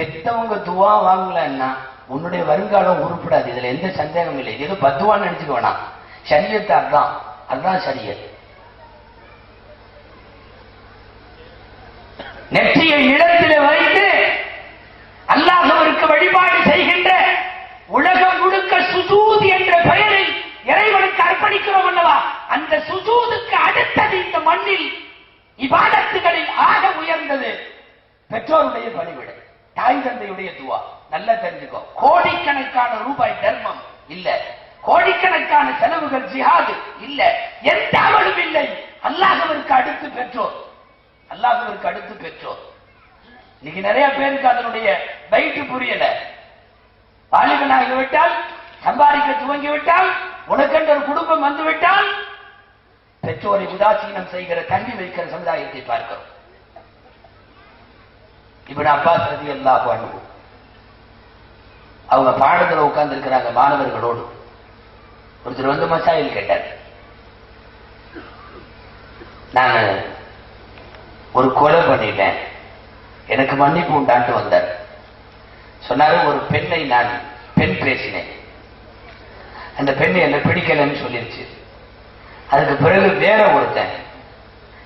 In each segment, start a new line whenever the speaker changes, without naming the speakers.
பெத்தவங்க துவா வாங்கலன்னா உன்னுடைய வருங்காலம் உருப்படாது. இதுல எந்த சந்தேகம் இல்லை. இது ஏதோ பத்துவான்னு நினைச்சுக்க வேணாம். சரியத்தை அதான். அதுதான் சரியத் நெற்றியை இடத்திலே வைத்து அல்லாஹ்விற்கு வழிபாடு செய்கின்ற உலகம் முழுக்க சுஜூத் என்ற பெயரில் இறைவனுக்கு அர்ப்பணிக்கிறோம் அல்லவா? அந்த சுஜூதுக்கு அடுத்தது இந்த மண்ணில் இவாதத்துகளில் ஆக உயர்ந்தது பெற்றோருடைய பணிவிடை. தாய் தந்தையுடைய துவா. நல்லா தெரிஞ்சுக்கோ. கோடிக்கணக்கான ரூபாய் தர்மம் இல்ல. கோடிக்கணக்கான செலவுகள் ஜிஹாது இல்ல. எந்த அவளும் இல்லை. அல்லாஹ்விற்கு அடுத்து பெற்றோர். அல்லாஹ்விற்கு அடுத்து பெற்றோர். இன்னைக்கு நிறைய பேருக்கு அதனுடைய வயிற்று புரியல. வாலிபனாகி விட்டால் சம்பாதிக்க துவங்கி விட்டால் உனக்கென்ற ஒரு குடும்பம் வந்துவிட்டால் பெற்றோரை உதாசீனம் செய்கிற தண்ணி வைக்கிற சமுதாயத்தை பார்க்கிறோம். இப்ப அப்பாஸ் ரதி பாடுவோம் அவங்க பாடத்தில் உட்கார்ந்து இருக்கிறாங்க மாணவர்களோடு. ஒருத்தர் வந்து மசாயில் கேட்டார். நான் ஒரு கொலை பண்ணிட்டேன். எனக்கு மன்னிப்பு உண்டான்ட்டு வந்தார். சொன்னாரு ஒரு பெண்ணை நான் பெண் பேசினேன். அந்த பெண் என்னை பிடிக்கலன்னு சொல்லிருச்சு. அதுக்கு பிறகு வேற ஒருத்தன்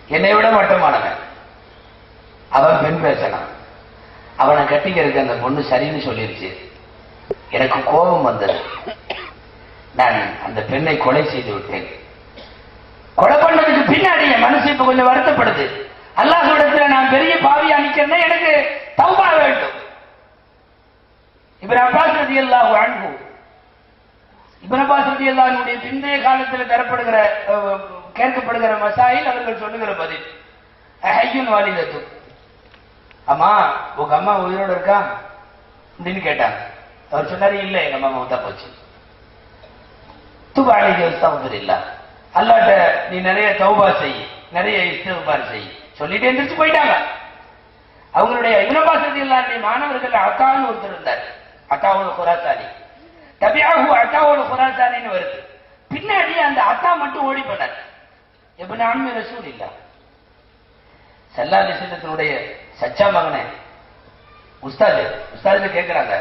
என்னை விட மட்டமானவன். அவன் பெண் பேசலாம். அவனை கட்டிக்கிறதுக்கு அந்த பொண்ணு சரின்னு சொல்லிருச்சு. எனக்கு கோபம் வந்தது. நான் அந்த பெண்ணை கொலை செய்து விட்டேன். கொலை பண்ணதுக்கு பின்னாடி என் மனசு இப்ப கொஞ்சம் வருத்தப்படுது. அல்லாஹ்விடத்துல நான் பெரிய பாவி அணிக்கிறேன்னா எனக்கு தௌபா வேண்டும். இவர் அப்பாஸ் ரதி அல்லாஹ் அன்பு இவர் அப்பாஸ் ரதி அல்லாஹனுடைய பிந்தைய காலத்தில் தரப்படுகிற கேட்கப்படுகிற மசாயில் அவர்கள் சொல்லுகிற பதில் ஐயன் வாலிதத்து அம்மா உங்க அம்மா உயிரோட இருக்கா? அப்படின்னு கேட்டாங்க. அவர் சொன்னாரு இல்ல எங்க அம்மா மௌத்தா போச்சு. துபாலிக இஸ்தகுஃபிர் இல்ல அல்லாட்ட நீ நிறைய தௌபா செய் நிறைய இஸ்திகுபார் செய். சொல்லிட்டு எந்திரிச்சு போயிட்டாங்க. அவங்களுடைய இப்னபாஸ் இல்லாட்டி மாணவர்கள் அத்தான்னு ஒருத்தர் இருந்தார். அக்காவோட குராசாரி தபியாகு அக்காவோட குராசாரின்னு வருது. பின்னாடி அந்த அத்தா மட்டும் ஓடி போனார். எப்படி ஆண்மை ரசூல் இல்ல செல்லா விஷயத்தினுடைய சச்சா மகனே. உஸ்தாது உஸ்தாது கேட்கிறாங்க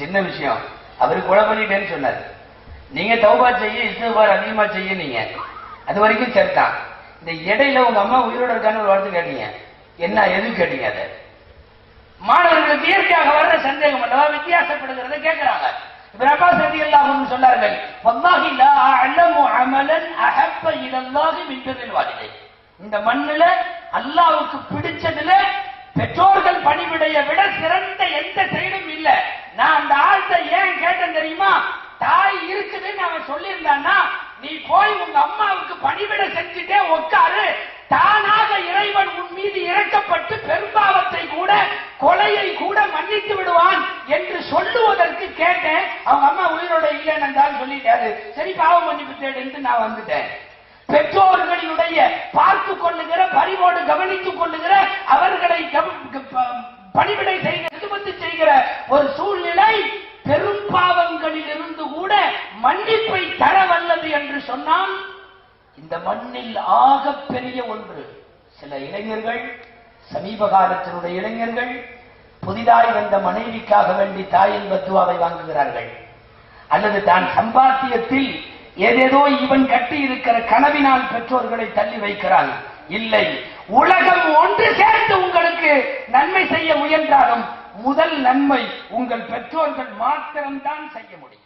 சின்ன விஷயம். அவரு கொலை பண்ணிட்டேன்னு சொன்னார். நீங்க தௌபா செய்ய இஸ்திகுபார் அதிகமா செய்ய நீங்க அது வரைக்கும் சரிதான். இந்த இடையில உங்க அம்மா உயிரோட இருக்கான்னு ஒரு வார்த்தை கேட்டீங்க. என்ன எது கேட்டீங்க அதை? மாணவர்களுக்கு இயற்கையாக வர்ற சந்தேகம் அல்லவா? வித்தியாசப்படுகிறத கேட்கிறாங்க இப்ப அப்பாஸ் ரலியல்லாஹு சொன்னார்கள் வல்லாஹி லா அஅலமு அமலன் அஹப்ப இலல்லாஹி மின் பிர்ரில் வாலிதை இந்த மண்ணுல அல்லாஹ்வுக்கு பிடிச்சதுல பெற்றோர்கள் பணிவிடைய விட சிறந்த எந்த செயலும் இல்ல. நான் அந்த ஆள்கிட்ட ஏன் கேட்டேன் தெரியுமா? தாய் இருக்குதுன்னு அவன் சொல்லியிருந்தான்னா நீ போய் உங்க அம்மாவுக்கு பணிவிட செஞ்சுட்டே உட்காரு தானாக இறைவன் உன் மீது இறக்கப்பட்டு பெரும்பாவத்தை கூட கொலையை கூட மன்னித்து விடுவான் என்று சொல்லுவதற்கு கேட்டேன். அவங்க அம்மா உயிரோட இல்லைன்னு சொல்லிட்டாரு. சரி பாவம் மன்னிப்பு தேடுன்னு நான் வந்துட்டேன். பெற்றோர்களுடைய பார்த்து கொள்ளுகிற பரிவோடு கவனித்துக் கொள்ளுகிற அவர்களை பணிவிடை செய்கிற இதுபத்து செய்கிற ஒரு சூழ்நிலை பெரும் பாவங்களில் இருந்து கூட மன்னிப்பை தர வல்லது என்று சொன்னால் இந்த மண்ணில் ஆக பெரிய ஒன்று சில இளைஞர்கள் சமீப காலத்தினுடைய இளைஞர்கள் புதிதாய் வந்த மனைவிக்காக வேண்டி தாயின் பத்துவாவை வாங்குகிறார்கள். அல்லது தான் சம்பாத்தியத்தில் ஏதேதோ இவன் கட்டி இருக்கிற கனவினால் பெற்றோர்களை தள்ளி வைக்கிறான் இல்லை உலகம் ஒன்று சேர்ந்து உங்களுக்கு நன்மை செய்ய முயன்றாலும் முதல் நன்மை உங்கள் பெற்றோர்கள் மாத்திரம்தான் செய்ய முடியும்.